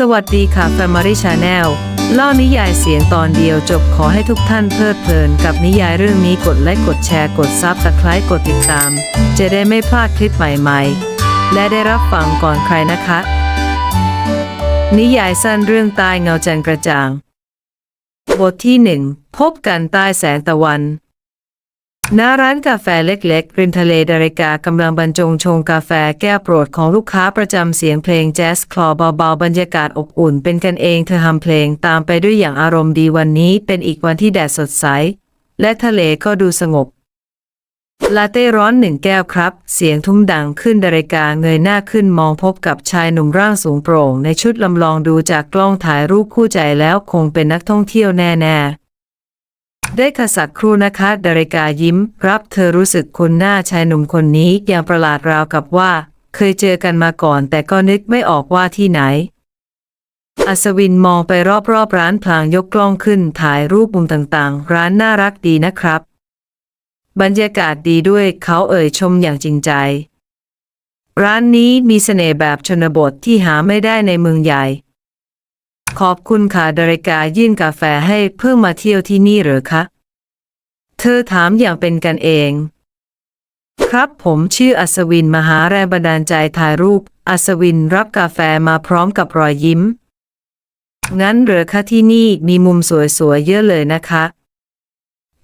สวัสดีค่ะ Family Channel เล่านิยายเสียงตอนเดียวจบขอให้ทุกท่านเพลิดเพลินกับนิยายเรื่องนี้กดไลค์กดแชร์กดซับสไครต์กดติดตาม จะได้ไม่พลาดคลิปใหม่ๆ และได้รับฟังก่อนใครนะคะ นิยายสั้นเรื่องใต้เงาจันกระจ่าง บทที่หนึ่งพบกันใต้แสงตะวัน ณร้านกาแฟเล็กๆ ริมทะเลดาริกากำลังบรรจงชงกาแฟแก้วโปรดของลูกค้าประจำเสียงเพลงแจ๊สคลอเบาๆ บรรยากาศอบอุ่นเป็นกันเองเธอทำเพลงตามไปด้วยอย่างอารมณ์ดีวันนี้เป็นอีกวันที่แดดสดใส และทะเลก็ดูสงบ ลาเต้ร้อนหนึ่งแก้วครับ เสียงทุ้มดังขึ้นดาริกาเงยหน้าขึ้นมองพบกับชายหนุ่มร่างสูงโปร่ง ในชุดลำลองดูจากกล้องถ่ายรูปคู่ใจแล้วคงเป็นนักท่องเที่ยวแน่ๆ ได้ค่ะสักครู่นะคะดาริกายิ้ม รับเธอรู้สึกคุ้นหน้าชายหนุ่มคนนี้อย่างประหลาดราวกับว่า เคยเจอกันมาก่อน แต่ก็นึกไม่ออกว่าที่ไหน อัศวินมองไปรอบๆร้านพลางยกกล้องขึ้นถ่ายรูปมุมต่างๆ ร้านน่ารักดีนะครับ บรรยากาศดีด้วยเขาเอ่ยชมอย่างจริงใจ ร้านนี้มีเสน่ห์แบบชนบทที่หาไม่ได้ในเมืองใหญ่ ขอบคุณค่ะดาริกายื่นกาแฟให้เพิ่งมาเที่ยวที่นี่หรือคะ เธอถามอย่างเป็นกันเอง ครับผมชื่ออัศวินมหาแรงบันดาลใจถ่ายรูป อัศวินรับกาแฟมาพร้อมกับรอยยิ้ม งั้นเหรอคะที่นี่มีมุมสวยๆเยอะเลยนะคะ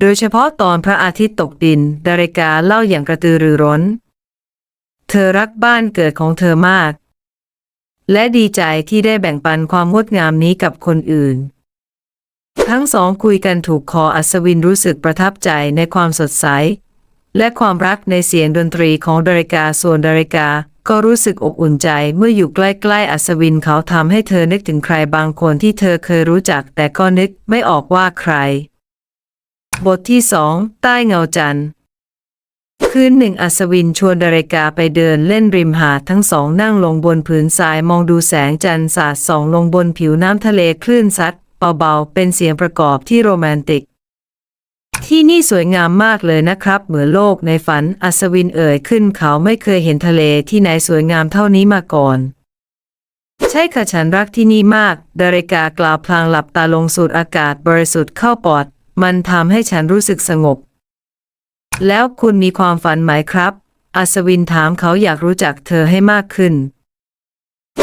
โดยเฉพาะตอนพระอาทิตย์ตกดินดาริกาเล่าอย่างกระตือรือร้น เธอรักบ้านเกิดของเธอมาก และดีใจที่ได้แบ่งปันความงดงามนี้กับคนอื่น ทั้งสองคุยกันถูกคออัศวินรู้สึกประทับใจในความสดใส และความรักในเสียงดนตรีของดาริกาส่วนดาริกาก็รู้สึกอบอุ่นใจเมื่ออยู่ใกล้ๆอัศวินเขาทำให้เธอนึกถึงใครบางคนที่เธอเคยรู้จักแต่ก็นึกไม่ออกว่าใคร บทที่สองใต้เงาจันทร์ คืนหนึ่งอัศวินชวนดาริกาไปเดินเล่นริมหาดทั้งสองนั่งลงบนผืนทรายมองดูแสงจันทร์สาดส่องลงบนผิวน้ำทะเลคลื่นซัดเบาๆ เป็นเสียงประกอบที่โรแมนติก ที่นี่สวยงามมากเลยนะครับ เหมือนโลกในฝันอัศวินเอ่ยขึ้นเขาไม่เคยเห็นทะเลที่ไหนสวยงามเท่านี้มาก่อน ใช่ค่ะฉันรักที่นี่มาก ดาริกากล่าวพลางหลับตาลงสูดอากาศบริสุทธิ์เข้าปอด มันทำให้ฉันรู้สึกสงบ แล้วคุณมีความฝันไหมครับ อัศวินถามเขาอยากรู้จักเธอให้มากขึ้น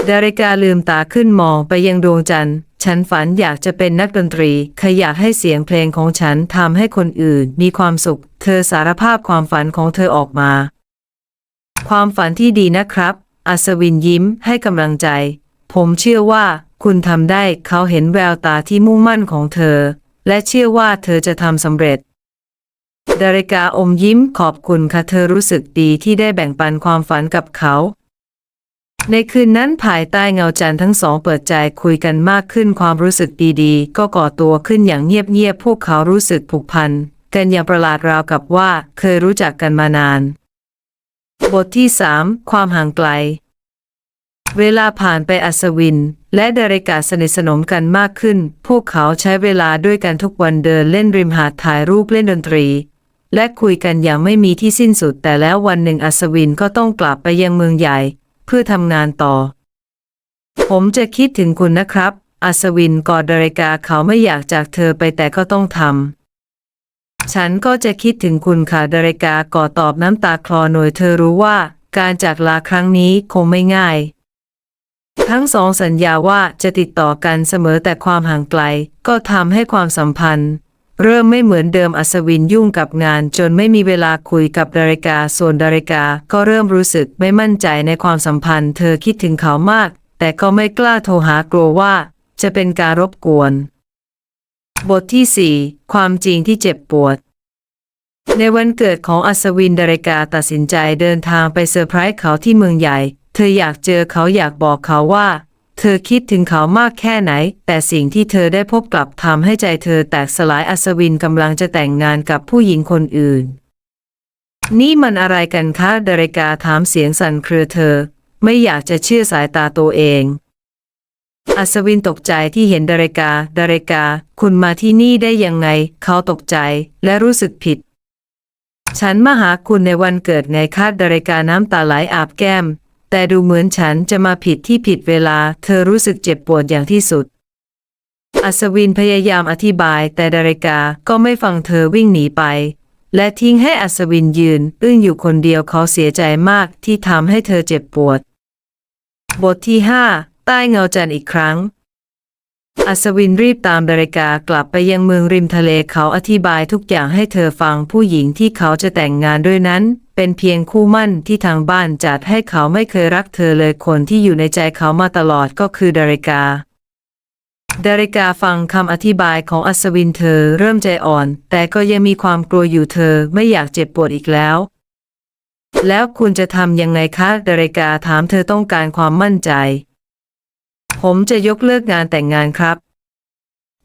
ดาริกาลืมตาขึ้นมองไปยังดวงจันทร์ ฉันฝันอยากจะเป็นนักดนตรีขอยากให้เสียงเพลงของฉันทำให้คนอื่นมีความสุข เธอสารภาพความฝันของเธอออกมา ความฝันที่ดีนะครับ อัศวินยิ้มให้กำลังใจ ผมเชื่อว่าคุณทำได้เขาเห็นแววตาที่มุ่งมั่นของเธอ และเชื่อว่าเธอจะทำสำเร็จ ดาริกาอมยิ้มขอบคุณค่ะเธอรู้สึกดีที่ได้แบ่งปันความฝันกับเขา ในคืนนั้นภายใต้เงาจันทร์ทั้งสองเปิดใจคุยกันมากขึ้นความรู้สึกดีๆ ก็ก่อตัวขึ้นอย่างเงียบๆพวกเขารู้สึกผูกพันกันอย่างประหลาดราวกับว่าเคยรู้จักกันมานาน บทที่สามความห่างไกล เวลาผ่านไปอัศวิน และดาริกาสนิทสนมกันมากขึ้น พวกเขาใช้เวลาด้วยกันทุกวันเดินเล่นริมหาดถ่ายรูปเล่นดนตรี และคุยกันอย่างไม่มีที่สิ้นสุด แต่แล้ววันหนึ่งอัศวินก็ต้องกลับไปยังเมืองใหญ่ เพื่อทำงานต่อ ผมจะคิดถึงคุณนะครับ อัศวินกอดดาริกาเขาไม่อยากจากเธอไปแต่ก็ต้องทำ ฉันก็จะคิดถึงคุณค่ะดาริกากอดตอบน้ำตาคลอหน่วยเธอรู้ว่า การจากลาครั้งนี้คงไม่ง่าย ทั้งสองสัญญาว่าจะติดต่อกันเสมอแต่ความห่างไกล ก็ทำให้ความสัมพันธ์ เริ่มไม่เหมือนเดิมอัศวินยุ่งกับงาน จนไม่มีเวลาคุยกับดาริกา ส่วนดาริกาก็เริ่มรู้สึกไม่มั่นใจในความสัมพันธ์ เธอคิดถึงเขามาก แต่ก็ไม่กล้าโทรหากลัวว่า จะเป็นการรบกวน บทที่ 4 ความจริงที่เจ็บปวด ในวันเกิดของอัศวินดาริกาตัดสินใจเดินทางไปเซอร์ไพรส์เขาที่เมืองใหญ่ เธออยากเจอเขาอยากบอกเขาว่า เธอคิดถึงเขามากแค่ไหน แต่สิ่งที่เธอได้พบกลับทำให้ใจเธอแตกสลายอัศวินกำลังจะแต่งงานกับผู้หญิงคนอื่น นี่มันอะไรกันคะดาริกาถามเสียงสั่นเครือเธอ ไม่อยากจะเชื่อสายตาตัวเอง อัศวินตกใจที่เห็นดาริกาดาริกา คุณมาที่นี่ได้ยังไง เขาตกใจและรู้สึกผิด ฉันมาหาคุณในวันเกิดไงคะดาริกาน้ำตาไหลอาบแก้ม แต่ดูเหมือนฉันจะมาผิดที่ผิดเวลา เธอรู้สึกเจ็บปวดอย่างที่สุด อัศวินพยายามอธิบายแต่ดาริกาก็ไม่ฟังเธอวิ่งหนีไป และทิ้งให้อัศวินยืนอึ้งอยู่คนเดียวเขาเสียใจมากที่ทำให้เธอเจ็บปวด บทที่ห้าใต้เงาจันทร์อีกครั้ง อัศวินรีบตามดาริกากลับไปยังเมืองริมทะเลเขาอธิบายทุกอย่างให้เธอฟังผู้หญิงที่เขาจะแต่งงานด้วยนั้น เป็นเพียงคู่มั่นที่ทางบ้านจัดให้เขาไม่เคยรักเธอเลยคนที่อยู่ในใจเขามาตลอดก็คือดาริกาดาริกาฟังคำอธิบายของอัศวินเธอเริ่มใจอ่อน แต่ก็ยังมีความกลัวอยู่เธอไม่อยากเจ็บปวดอีกแล้ว แล้วคุณจะทำยังไงคะดาริกาถามเธอต้องการความมั่นใจ ผมจะยกเลิกงานแต่งงานครับ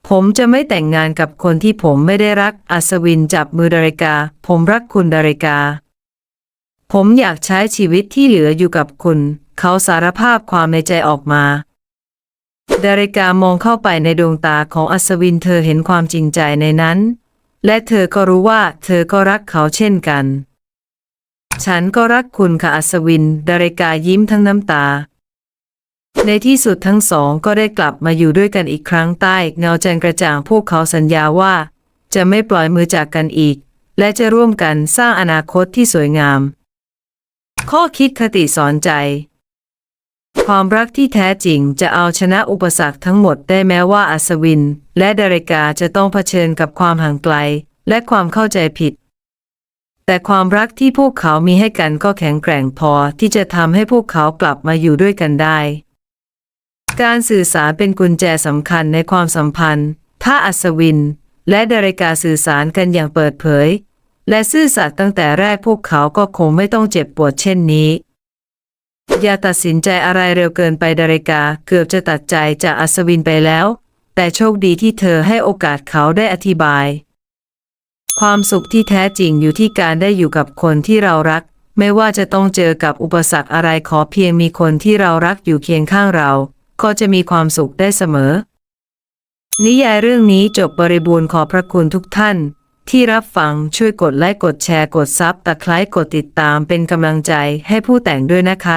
ผมจะไม่แต่งงานกับคนที่ผมไม่ได้รัก อัศวินจับมือดาริกา ผมรักคุณดาริกา ผมอยากใช้ชีวิตที่เหลืออยู่กับคุณ เขาสารภาพความในใจออกมา ดาริกามองเข้าไปในดวงตาของอัศวินเธอเห็นความจริงใจในนั้น และเธอก็รู้ว่าเธอก็รักเขาเช่นกัน ฉันก็รักคุณค่ะอัศวิน ดาริกายิ้มทั้งน้ำตา ในที่สุดทั้งสองก็ได้กลับมาอยู่ด้วยกันอีกครั้งใต้เงาจันกระจ่างพวกเขาสัญญาว่า จะไม่ปล่อยมือจากกันอีก และจะร่วมกันสร้างอนาคตที่สวยงาม ข้อคิดคติสอนใจ ความรักที่แท้จริงจะเอาชนะอุปสรรคทั้งหมดได้แม้ว่าอัศวิน และดาริกาจะต้องเผชิญกับความห่างไกล และความเข้าใจผิด แต่ความรักที่พวกเขามีให้กันก็แข็งแกร่งพอที่จะทำให้พวกเขากลับมาอยู่ด้วยกันได้ การสื่อสารเป็นกุญแจสำคัญในความสัมพันธ์ ถ้าอัศวิน และดาริกาสื่อสารกันอย่างเปิดเผย และซื่อสัตย์ตั้งแต่แรกพวกเขาก็คงไม่ต้องเจ็บปวดเช่นนี้ อย่าตัดสินใจอะไรเร็วเกินไปดาริกาเกือบจะตัดใจจากอัศวินไปแล้ว แต่โชคดีที่เธอให้โอกาสเขาได้อธิบาย ความสุขที่แท้จริงอยู่ที่การได้อยู่กับคนที่เรารัก ไม่ว่าจะต้องเจอกับอุปสรรคอะไรขอเพียงมีคนที่เรารักอยู่เคียงข้างเรา ก็จะมีความสุขได้เสมอ นิยายเรื่องนี้จบบริบูรณ์ขอพระคุณทุกท่าน ที่รับฟังช่วยกดไลค์กดแชร์กดซับตะไคร้กดติดตามเป็นกำลังใจให้ผู้แต่งด้วยนะคะ